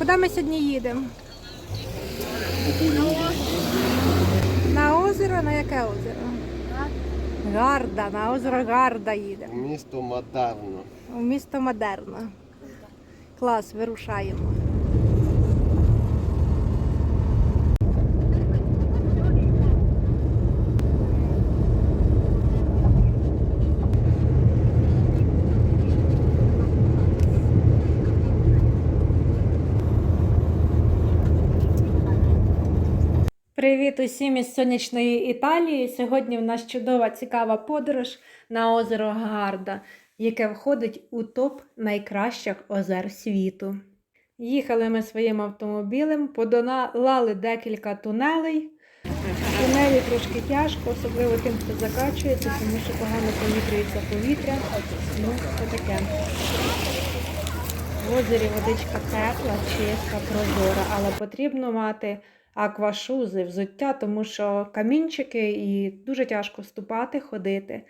Куди ми сьогодні їдемо? На озеро? На яке озеро? Гарда, на озеро Гарда їдемо. Місто модерно. У місто Модерно. Клас, вирушаємо. Привіт усім із сонячної Італії. Сьогодні в нас чудова цікава подорож на озеро Гарда, яке входить у топ найкращих озер світу. Їхали ми своїм автомобілем, подолали декілька тунелей. Тунелі трошки тяжко, особливо тим, хто закачується, тому що погано повітрюється повітря. Ну, це таке. В озері водичка тепла, чиста, прозора, але потрібно мати аквашузи, взуття, тому що камінчики і дуже тяжко ступати, ходити.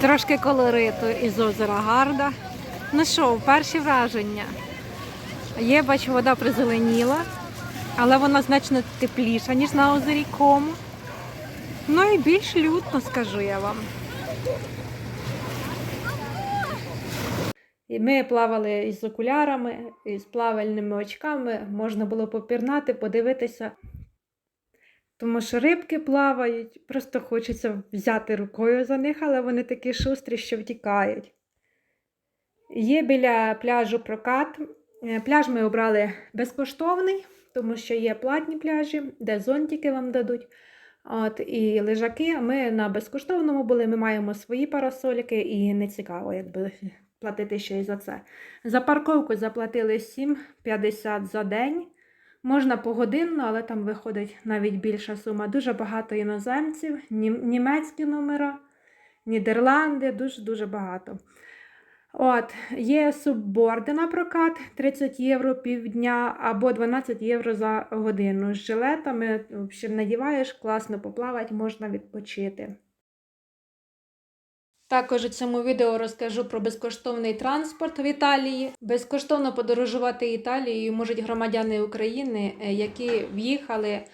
Трошки колориту із озера Гарда. Ну що, перші враження. Є, бачу, вода призеленіла, але вона значно тепліша, ніж на озері Кому. Ну і більш лютно, скажу я вам. І ми плавали із окулярами, із плавальними очками, можна було попірнати, подивитися. Тому що рибки плавають, просто хочеться взяти рукою за них, але вони такі шустрі, що втікають. Є біля пляжу прокат. Е, Пляж ми обрали безкоштовний, тому що є платні пляжі, де зонтики вам дадуть. От, і лежаки. Ми на безкоштовному були, ми маємо свої парасольки і не цікаво, якби платити ще й за це. За парковку заплатили 7,50 за день. Можна погодинно, але там виходить навіть більша сума. Дуже багато іноземців, німецькі номера, Нідерланди, дуже-дуже багато. От, є субборди на прокат 30 євро півдня або 12 євро за годину. З жилетами взагалі надіваєш, класно поплавати, можна відпочити. Також у цьому відео розкажу про безкоштовний транспорт в Італії. Безкоштовно подорожувати Італією можуть громадяни України, е, які в'їхали е,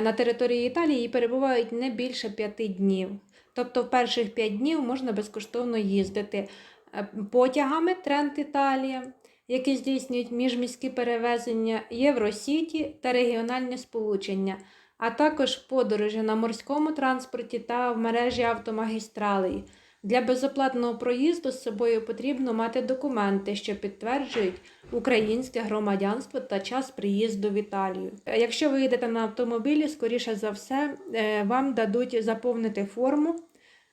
на територію Італії і перебувають не більше п'яти днів. Тобто в перших п'ять днів можна безкоштовно їздити е, потягами Тренд Італія, які здійснюють міжміські перевезення Євросіті та регіональні сполучення, а також подорожі на морському транспорті та в мережі автомагістралей. Для безоплатного проїзду з собою потрібно мати документи, що підтверджують українське громадянство та час приїзду в Італію. Якщо ви їдете на автомобілі, скоріше за все, е, вам дадуть заповнити форму,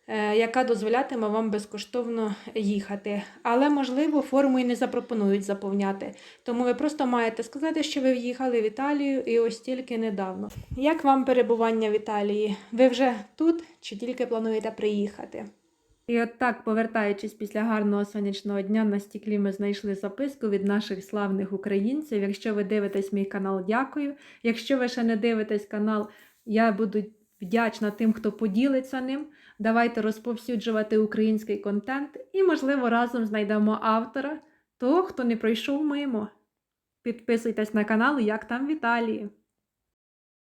е, яка дозволятиме вам безкоштовно їхати. Але, можливо, форму і не запропонують заповняти. Тому ви просто маєте сказати, що ви в'їхали в Італію і ось тільки недавно. Як вам перебування в Італії? Ви вже тут чи тільки плануєте приїхати? І от так, повертаючись після гарного сонячного дня, на стіклі ми знайшли записку від наших славних українців. Якщо ви дивитесь мій канал, дякую. Якщо ви ще не дивитесь канал, я буду вдячна тим, хто поділиться ним. Давайте розповсюджувати український контент і, можливо, разом знайдемо автора, того, хто не пройшов мимо. Підписуйтесь на канал, як там в Італії.